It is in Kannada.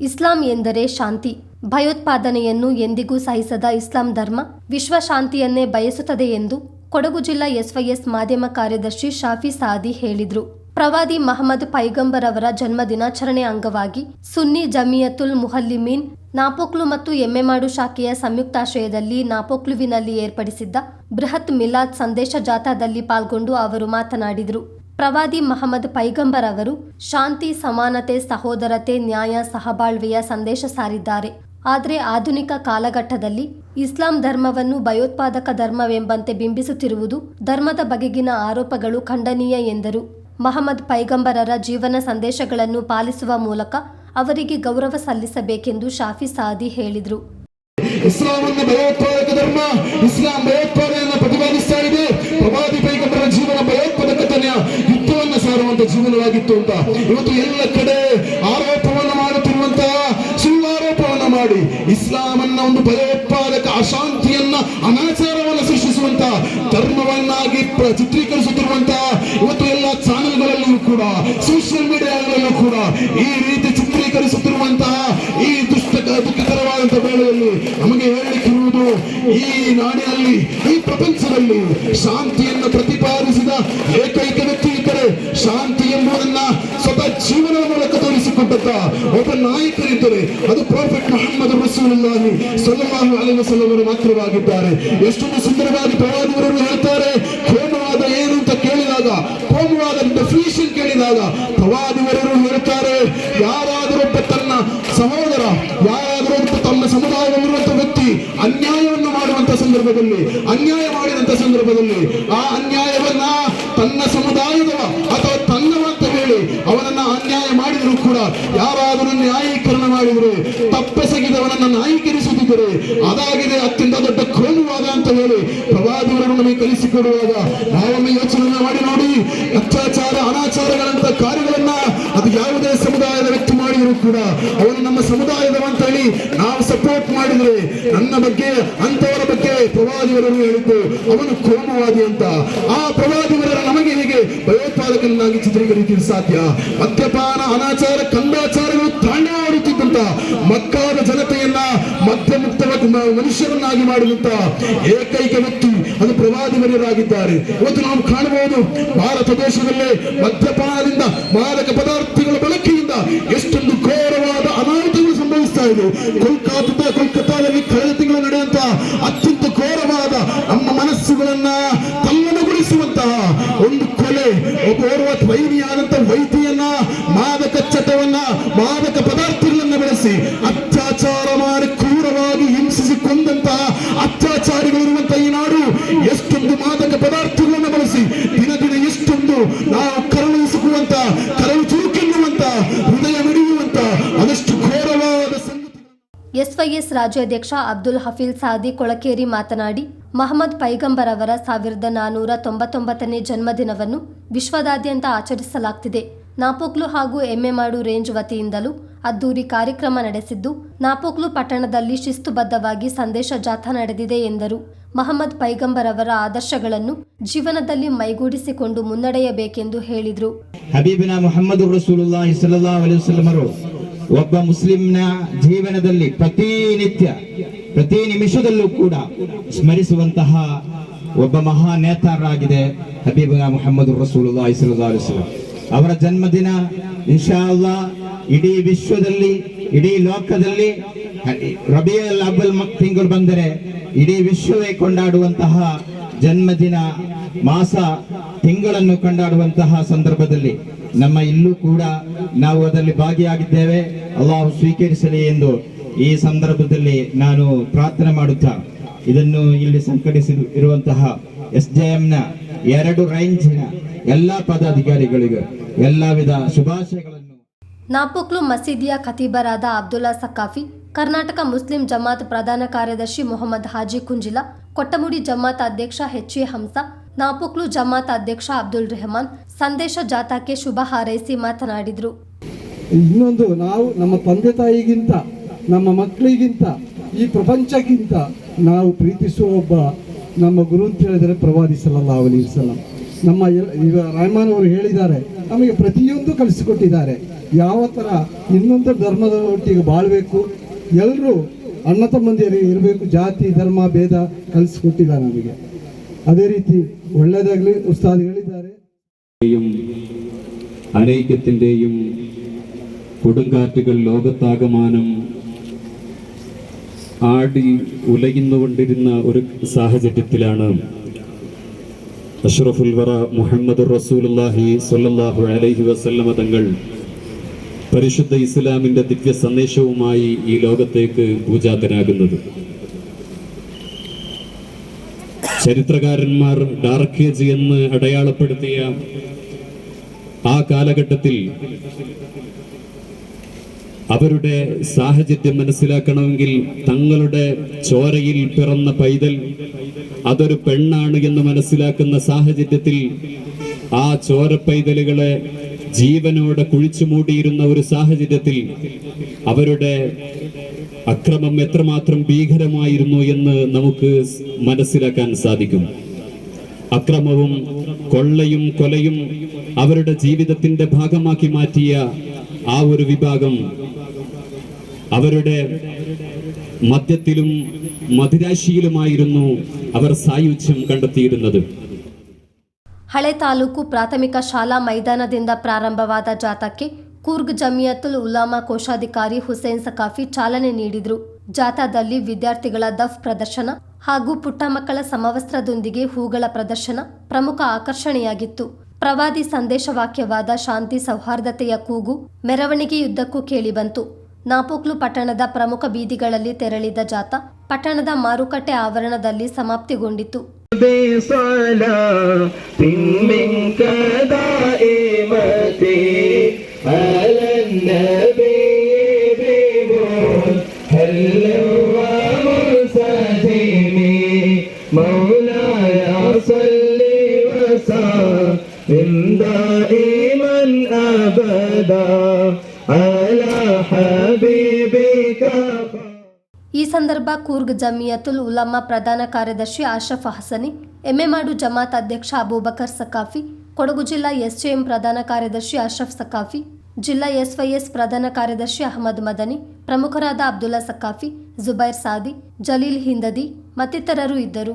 ಇಸ್ಲಾಂ ಎಂದರೆ ಶಾಂತಿ. ಭಯೋತ್ಪಾದನೆಯನ್ನು ಎಂದಿಗೂ ಸಹಿಸದ ಇಸ್ಲಾಂ ಧರ್ಮ ವಿಶ್ವ ಶಾಂತಿಯನ್ನೇ ಬಯಸುತ್ತದೆ ಎಂದು ಕೊಡಗು ಜಿಲ್ಲಾ ಎಸ್ವೈಎಸ್ ಮಾಧ್ಯಮ ಕಾರ್ಯದರ್ಶಿ ಶಾಫಿ ಸಾದಿ ಹೇಳಿದರು. ಪ್ರವಾದಿ ಮಹಮ್ಮದ್ ಪೈಗಂಬರ್ ಅವರ ಜನ್ಮ ದಿನಾಚರಣೆ ಅಂಗವಾಗಿ ಸುನ್ನಿ ಜಮಿಯತುಲ್ ಮುಹಲ್ಲಿಮೀನ್, ನಾಪೋಕ್ಲು ಮತ್ತು ಎಮ್ಮೆಮಾಡು ಶಾಖೆಯ ಸಂಯುಕ್ತಾಶ್ರಯದಲ್ಲಿ ನಾಪೋಕ್ಲುವಿನಲ್ಲಿ ಏರ್ಪಡಿಸಿದ್ದ ಬೃಹತ್ ಮಿಲಾದ್ ಸಂದೇಶ ಜಾಥಾದಲ್ಲಿ ಪಾಲ್ಗೊಂಡು ಅವರು ಮಾತನಾಡಿದರು. ಪ್ರವಾದಿ ಮಹಮ್ಮದ್ ಪೈಗಂಬರ್ ಅವರು ಶಾಂತಿ, ಸಮಾನತೆ, ಸಹೋದರತೆ, ನ್ಯಾಯ, ಸಹಬಾಳ್ವೆಯ ಸಂದೇಶ ಸಾರಿದ್ದಾರೆ. ಆದರೆ ಆಧುನಿಕ ಕಾಲಘಟ್ಟದಲ್ಲಿ ಇಸ್ಲಾಂ ಧರ್ಮವನ್ನು ಭಯೋತ್ಪಾದಕ ಧರ್ಮವೆಂಬಂತೆ ಬಿಂಬಿಸುತ್ತಿರುವುದು ಧರ್ಮದ ಬಗೆಗಿನ ಆರೋಪಗಳು ಖಂಡನೀಯ ಎಂದರು. ಮಹಮ್ಮದ್ ಪೈಗಂಬರರ ಜೀವನ ಸಂದೇಶಗಳನ್ನು ಪಾಲಿಸುವ ಮೂಲಕ ಅವರಿಗೆ ಗೌರವ ಸಲ್ಲಿಸಬೇಕೆಂದು ಶಾಫಿ ಸಾದಿ ಹೇಳಿದರು. ಭಯೋತ್ಪಾದಕ ಧರ್ಮ, ಇಸ್ಲಾಂ ಭಯೋತ್ಪಾದನೆಯನ್ನು ಪ್ರತಿಪಾದಿಸ್ತಾ ಇದೆ. ಪ್ರವಾದಿ ಪೈಗಂಬರ ಜೀವನ ಭಯೋತ್ಪಾದಕತೆಯ ಯುದ್ಧವನ್ನು ಸಾರುವಂತ ಜೀವನವಾಗಿತ್ತು ಅಂತ. ಇವತ್ತು ಎಲ್ಲ ಕಡೆ ಆರೋಪವನ್ನು ಮಾಡುತ್ತಿರುವಂತಹ ಸುಳ್ಳಾರೋಪವನ್ನು ಮಾಡಿ ಇಸ್ಲಾಮನ್ನ ಒಂದು ಭಯೋತ್ಪಾದಕ ಅಶಾಂತಿಯನ್ನ ಅನಾಚಾರವನ್ನು ಸೃಷ್ಟಿಸುವಂತಹ ಧರ್ಮವನ್ನಾಗಿ ಚಿತ್ರೀಕರಿಸುತ್ತಿರುವಂತಹ ಇವತ್ತು ಎಲ್ಲ ಚಾನೆಲ್ಗಳಲ್ಲಿಯೂ ಕೂಡ ಸೋಷಿಯಲ್ ಮೀಡಿಯಾಗಳಲ್ಲೂ ಕೂಡ ಈ ರೀತಿ ಚಿತ್ರೀಕರಿಸುತ್ತಿರುವಂತಹ ಈ ದುಷ್ಟ ದುಃಖಕರವಾದಂತಹ ವೇಳೆಯಲ್ಲಿ ನಮಗೆ ಹೇಳಲಿಕ್ಕಿರುವುದು ಈ ನಾಡಿನಲ್ಲಿ, ಈ ಪ್ರಪಂಚದಲ್ಲಿ ಶಾಂತಿಯನ್ನು ಪ್ರತಿಪಾದಿಸಿದ ಇದ್ದರೆ ಶಾಂತಿ ಎಂಬುದನ್ನ ಸ್ವತಃ ಜೀವನದ ಮೂಲಕ ತೋರಿಸಿಕೊಟ್ಟಂತ ಒಬ್ಬ ನಾಯಕರಿದ್ದರೆ ಅದು ಪ್ರಾಫೆಟ್ ಮೊಹಮ್ಮದ್ ರಸೂಲುಲ್ಲಾಹಿ ಸಲ್ಲಲ್ಲಾಹು ಅಲೈಹಿ ವಸಲ್ಲಂ ಮಾತ್ರವಾಗಿದ್ದಾರೆ. ಎಷ್ಟೊಂದು ಸುಂದರವಾಗಿ ಪ್ರವಾದಿಗಳು ಹೇಳ್ತಾರೆ, ಕೋಮವಾದ ಏನು ಅಂತ ಕೇಳಿದಾಗ, ಕೋಮವಾದ ಡೆಫಿನಿಷನ್ ಕೇಳಿದಾಗ ಪ್ರವಾದಿವರರು ಹೇಳ್ತಾರೆ ಯಾರಾದರೂ ಒಬ್ಬ ತನ್ನ ಸಹೋದರ ಯಾರಾದರೂ ತಮ್ಮ ಸಮುದಾಯದಲ್ಲಿರುವಂತ ವ್ಯಕ್ತಿ ಅನ್ಯಾಯವನ್ನು ಮಾಡುವಂತ ಸಂದರ್ಭದಲ್ಲಿ, ಅನ್ಯಾಯ ಮಾಡಿದಂತ ಸಂದರ್ಭದಲ್ಲಿ ಆ ಕೂಡ ಯಾರಾದರೂ ನ್ಯಾಯೀಕರಣ ಮಾಡಿದರೆ, ತಪ್ಪೆಸಗಿದವನನ್ನು ನ್ಯಾಯೀಕರಿಸುತ್ತಿದ್ದರೆ, ಅದಾಗಿದೆ ಅತ್ಯಂತ ದೊಡ್ಡ ಕ್ರೋಮವಾದ ಅಂತ ಹೇಳಿ ಪ್ರವಾದಿಗಳನ್ನು ನಮಗೆ ಕಲಿಸಿಕೊಡುವಾಗ ನಾವೊಮ್ಮೆ ಯೋಚನೆ ಮಾಡಿ ನೋಡಿ, ಅತ್ಯಾಚಾರ ಅನಾಚಾರಗಳಂತ ಕಾರ್ಯಗಳನ್ನ ಅದು ಯಾವುದೇ ಸಮುದಾಯದ ವ್ಯಕ್ತಿ ಮಾಡಿದರೂ ಕೂಡ, ಅವನು ನಮ್ಮ ಸಮುದಾಯದವ ಅಂತ ಹೇಳಿ ನಾವು ಸಪೋರ್ಟ್ ಮಾಡಿದ್ರೆ ನನ್ನ ಬಗ್ಗೆ ಅಂತವರ ಬಗ್ಗೆ ಪ್ರವಾದಿವರನ್ನು ಹೇಳಿದ್ದು ಅವನು ಕೋಮವಾದಿ ಅಂತ. ಆ ಪ್ರವಾದಿವರ ನಮಗೆ ಹೇಗೆ ಭಯೋತ್ಪಾದಕನಾಗಿ ಚಿತ್ರೀಕರಿಸಲು ಸಾಧ್ಯ? ಮದ್ಯಪಾನ, ಅನಾಚಾರ, ಕಂದಾಚಾರಗಳು ತಾಂಡವಾಡುತ್ತಿದ್ದಂತ ಮಕ್ಕಾದ ಜನತೆಯನ್ನ ಮದ್ಯಮುಕ್ತ ಮನುಷ್ಯರನ್ನಾಗಿ ಮಾಡಿದಂತ ಏಕೈಕ ವ್ಯಕ್ತಿ ಅದು ಪ್ರವಾದಿವರರಾಗಿದ್ದಾರೆ ಇವತ್ತು ನಾವು ಕಾಣಬಹುದು, ಭಾರತ ದೇಶದಲ್ಲೇ ಮದ್ಯಪಾನದಿಂದ ಮಾದಕ ಪದಾರ್ಥಗಳ ಬಳಕೆಯಿಂದ ಸಂಭವಿಸ್ತಾ ಇದೆ ಕೋಲ್ಕತ್ತಾದ ಕೋಲ್ಕತ್ತಾದಲ್ಲಿ ಕಳೆದ ತಿಂಗಳು ನಡೆಯುವಂತ ಅತ್ಯಂತ ಘೋರವಾದ ನಮ್ಮ ಮನಸ್ಸುಗಳನ್ನ ತಲ್ಲಣಗೊಳಿಸುವಂತಹ ಒಂದು ಕೊಲೆ ಓರ್ವ ವೈರಿಯಾದಂತ ವೈದ್ಯಯನ್ನ ಮಾದಕ ಚಟವನ್ನ, ಮಾದಕ ಪದಾರ್ಥಗಳನ್ನ ಬೆಳೆಸಿ ಅತ್ಯಾಚಾರ ಮಾಡಿ ಕ್ರೂರವಾಗಿ ಹಿಂಸಿಸಿ ಎಸ್ವೈಎಸ್ ರಾಜ್ಯಾಧ್ಯಕ್ಷ ಅಬ್ದುಲ್ ಹಫೀಲ್ ಸಾದಿ ಕೊಳಕೇರಿ ಮಾತನಾಡಿ, ಮಹಮ್ಮದ್ ಪೈಗಂಬರ್ ಅವರ ಸಾವಿರದ ನಾನೂರ ತೊಂಬತ್ತೊಂಬತ್ತನೇ ಜನ್ಮದಿನವನ್ನು ವಿಶ್ವದಾದ್ಯಂತ ಆಚರಿಸಲಾಗ್ತಿದೆ. ನಾಪೋಕ್ಲು ಹಾಗೂ ಎಮ್ಮೆಮಾಡು ರೇಂಜ್ ವತಿಯಿಂದಲೂ ಅದ್ದೂರಿ ಕಾರ್ಯಕ್ರಮ ನಡೆಸಿದ್ದು, ನಾಪೋಕ್ಲು ಪಟ್ಟಣದಲ್ಲಿ ಶಿಸ್ತುಬದ್ಧವಾಗಿ ಸಂದೇಶ ಜಾಥಾ ನಡೆದಿದೆ ಎಂದರು. ಮಹಮ್ಮದ್ ಪೈಗಂಬರ್ ಅವರ ಆದರ್ಶಗಳನ್ನು ಜೀವನದಲ್ಲಿ ಮೈಗೂಡಿಸಿಕೊಂಡು ಮುನ್ನಡೆಯಬೇಕೆಂದು ಹೇಳಿದರು. ಒಬ್ಬ ಮುಸ್ಲಿಂನ ಜೀವನದಲ್ಲಿ ಪ್ರತಿನಿತ್ಯ ಪ್ರತಿ ನಿಮಿಷದಲ್ಲೂ ಕೂಡ ಸ್ಮರಿಸುವಂತಹ ಒಬ್ಬ ಮಹಾ ನೇತಾರರಾಗಿದೆ ಹಬೀಬ ಮುಹಮ್ಮದ್ ರಸೂಲ್ ವಸಲ್ಲಂ. ಅವರ ಜನ್ಮದಿನ ಇನ್ಶಾ ಅಲ್ಲಾ ಇಡೀ ವಿಶ್ವದಲ್ಲಿ, ಇಡೀ ಲೋಕದಲ್ಲಿ, ರಬಿಯಲ್ ಮಕ್ ತಿಂಗಳು ಬಂದರೆ ಇಡೀ ವಿಶ್ವವೇ ಕೊಂಡಾಡುವಂತಹ ಜನ್ಮದಿನ ಮಾಸ ತಿಂಗಳನ್ನು ಕೊಂಡಾಡುವಂತಹ ಸಂದರ್ಭದಲ್ಲಿ ನಮ್ಮ ಇಲ್ಲೂ ಕೂಡ ನಾವು ಅದರಲ್ಲಿ ಭಾಗಿಯಾಗಿದ್ದೇವೆ. ಅಲ್ಲಾಹು ಸ್ವೀಕರಿಸಲಿ ಎಂದು ಈ ಸಂದರ್ಭದಲ್ಲಿ ನಾನು ಪ್ರಾರ್ಥನೆ ಮಾಡುತ್ತಾ, ಇದನ್ನು ಇಲ್ಲಿ ಸಂಘಟಿಸಿ ಇರುವಂತಹ ಎಸ್ ಜೆ ಎಂನ ಎರಡು ರೇಂಜಿನ ಎಲ್ಲ ಪದಾಧಿಕಾರಿಗಳಿಗೂ ಎಲ್ಲ ವಿಧ ಶುಭಾಶಯಗಳನ್ನು. ನಾಪೋಕ್ಲು ಮಸೀದಿಯ ಖತೀಬರಾದ ಅಬ್ದುಲ್ಲಾ ಸಕಾಫಿ ಕರ್ನಾಟಕ ಮುಸ್ಲಿಂ ಜಮಾತ್ ಪ್ರಧಾನ ಕಾರ್ಯದರ್ಶಿ ಮೊಹಮ್ಮದ್ ಹಾಜಿ ಕುಂಜಿಲಾ, ಕೊಟ್ಟಮುಡಿ ಜಮಾತ್ ಅಧ್ಯಕ್ಷ ಎಚ್ ಎ ಹಂಸ, ನಾಪುಕ್ಲು ಜಮಾತ್ ಅಧ್ಯಕ್ಷ ಅಬ್ದುಲ್ ರೆಹಮಾನ್ ಸಂದೇಶ ಜಾಥಾಕ್ಕೆ ಶುಭ ಹಾರೈಸಿ ಮಾತನಾಡಿದರು. ಇನ್ನೊಂದು, ನಾವು ನಮ್ಮ ತಂದೆ ತಾಯಿಗಿಂತ, ನಮ್ಮ ಮಕ್ಕಳಿಗಿಂತ, ಈ ಪ್ರಪಂಚಕ್ಕಿಂತ ನಾವು ಪ್ರೀತಿಸುವ ಒಬ್ಬ ನಮ್ಮ ಗುರು ಅಂತ ಹೇಳಿದರೆ ಪ್ರವಾದಿ ಅಲೈಹಿ ವಸಲ್ಲಂ. ನಮ್ಮ ಈಗ ರಾಯಮಾನ್ ಅವರು ಹೇಳಿದ್ದಾರೆ, ನಮಗೆ ಪ್ರತಿಯೊಂದು ಕಲಿಸಿಕೊಟ್ಟಿದ್ದಾರೆ. ಯಾವ ಥರ ಇನ್ನೊಂದು ಧರ್ಮದ ಒಟ್ಟಿಗೆ ಬಾಳಬೇಕು ಎಲ್ಲರೂ ಅಣ್ಣ ತಮ್ಮಂದಿರು ಇರಬೇಕು ಜಾತಿ ಧರ್ಮ ಭೇದ ಕಲಿಸಿಕೊಟ್ಟಿದ್ದಾರೆ ನಮಗೆ ಅದೇ ರೀತಿ ಒಳ್ಳೆಯದಾಗಲಿ ಉಸ್ತಾದ್ ಹೇಳಿದ್ದಾರೆ യും അനൈക്യത്തിൻ്റെയും കൊടുങ്കാറ്റുകൾ ലോകത്താകമാനം ആടി ഉലയുന്നുകൊണ്ടിരുന്ന ഒരു സാഹചര്യത്തിലാണ് അഷ്റഫുൽ വറ മുഹമ്മദ് റസൂലുള്ളാഹി സ്വല്ലല്ലാഹു അലൈഹി വസല്ലമ തങ്ങൾ പരിശുദ്ധ ഇസ്ലാമിന്റെ ദിവ്യ സന്ദേശവുമായി ഈ ലോകത്തേക്ക് പൂജാതനാകുന്നത്. ചരിത്രകാരന്മാർ ഡാർക്ക് ഏജ് എന്ന് അടയാളപ്പെടുത്തിയ ആ കാലഘട്ടത്തിൽ അവരുടെ സാഹചര്യം മനസ്സിലാക്കണമെങ്കിൽ തങ്ങളുടെ ചോരയിൽ പിറന്ന പൈതൽ അതൊരു പെണ്ണാണ് എന്ന് മനസ്സിലാക്കുന്ന സാഹചര്യത്തിൽ ആ ചോര പൈതലുകളെ ജീവനോടെ കുഴിച്ചു മൂടിയിരുന്ന ഒരു സാഹചര്യത്തിൽ അവരുടെ അക്രമം എത്രമാത്രം ഭീകരമായിരുന്നു എന്ന് നമുക്ക് മനസ്സിലാക്കാൻ സാധിക്കും. അക്രമവും കൊള്ളയും കൊലയും അവരുടെ ജീവിതത്തിന്റെ ഭാഗമാക്കി മാറ്റിയ ആ ഒരു വിഭാഗം അവരുടെ മദ്യത്തിലും മദിരാശിയിലുമായിരുന്നു അവർ സായുജ്യം കണ്ടെത്തിയിരുന്നത്. ಹಳೆ ತಾಲೂಕು ಪ್ರಾಥಮಿಕ ಶಾಲಾ ಮೈದಾನದಿಂದ ಪ್ರಾರಂಭವಾದ ಜಾಥಾಕ್ಕೆ ಕೂರ್ಗ್ ಜಮಿಯತುಲ್ ಉಲಾಮಾ ಕೋಶಾಧಿಕಾರಿ ಹುಸೇನ್ ಸಕಾಫಿ ಚಾಲನೆ ನೀಡಿದರು. ಜಾಥಾದಲ್ಲಿ ವಿದ್ಯಾರ್ಥಿಗಳ ದಫ್ ಪ್ರದರ್ಶನ ಹಾಗೂ ಪುಟ್ಟ ಮಕ್ಕಳ ಸಮವಸ್ತ್ರದೊಂದಿಗೆ ಹೂಗಳ ಪ್ರದರ್ಶನ ಪ್ರಮುಖ ಆಕರ್ಷಣೆಯಾಗಿತ್ತು. ಪ್ರವಾದಿ ಸಂದೇಶ ವಾಕ್ಯವಾದ ಶಾಂತಿ ಸೌಹಾರ್ದತೆಯ ಕೂಗು ಮೆರವಣಿಗೆಯುದ್ದಕ್ಕೂ ಕೇಳಿಬಂತು. ನಾಪೋಕ್ಲು ಪಟ್ಟಣದ ಪ್ರಮುಖ ಬೀದಿಗಳಲ್ಲಿ ತೆರಳಿದ ಜಾಥಾ ಪಟ್ಟಣದ ಮಾರುಕಟ್ಟೆ ಆವರಣದಲ್ಲಿ ಸಮಾಪ್ತಿಗೊಂಡಿತು بصلاة منك دائمة على النبي بمهل ومرسدم مولاي صل وسلم دائما أبدا على حبيبك ಈ ಸಂದರ್ಭ ಕೂರ್ಗ್ ಜಮಿಯತುಲ್ ಉಲಮಾ ಪ್ರಧಾನ ಕಾರ್ಯದರ್ಶಿ ಆಶಫ್ ಹಸನಿ ಎಮ್ಮೆಮಾಡು ಜಮಾತ್ ಅಧ್ಯಕ್ಷ ಅಬೂಬಕರ್ ಸಕಾಫಿ ಕೊಡಗು ಜಿಲ್ಲಾ ಎಸ್ಜೆಎಂ ಪ್ರಧಾನ ಕಾರ್ಯದರ್ಶಿ ಅಶ್ರಫ್ ಸಕಾಫಿ ಜಿಲ್ಲಾ ಎಸ್ವೈಎಸ್ ಪ್ರಧಾನ ಕಾರ್ಯದರ್ಶಿ ಅಹಮದ್ ಮದನಿ, ಪ್ರಮುಖರಾದ ಅಬ್ದುಲ್ಲಾ ಸಕಾಫಿ ಜುಬೈರ್ ಸಾದಿ, ಜಲೀಲ್ ಹಿಂದದಿ ಮತ್ತಿತರರು ಇದ್ದರು.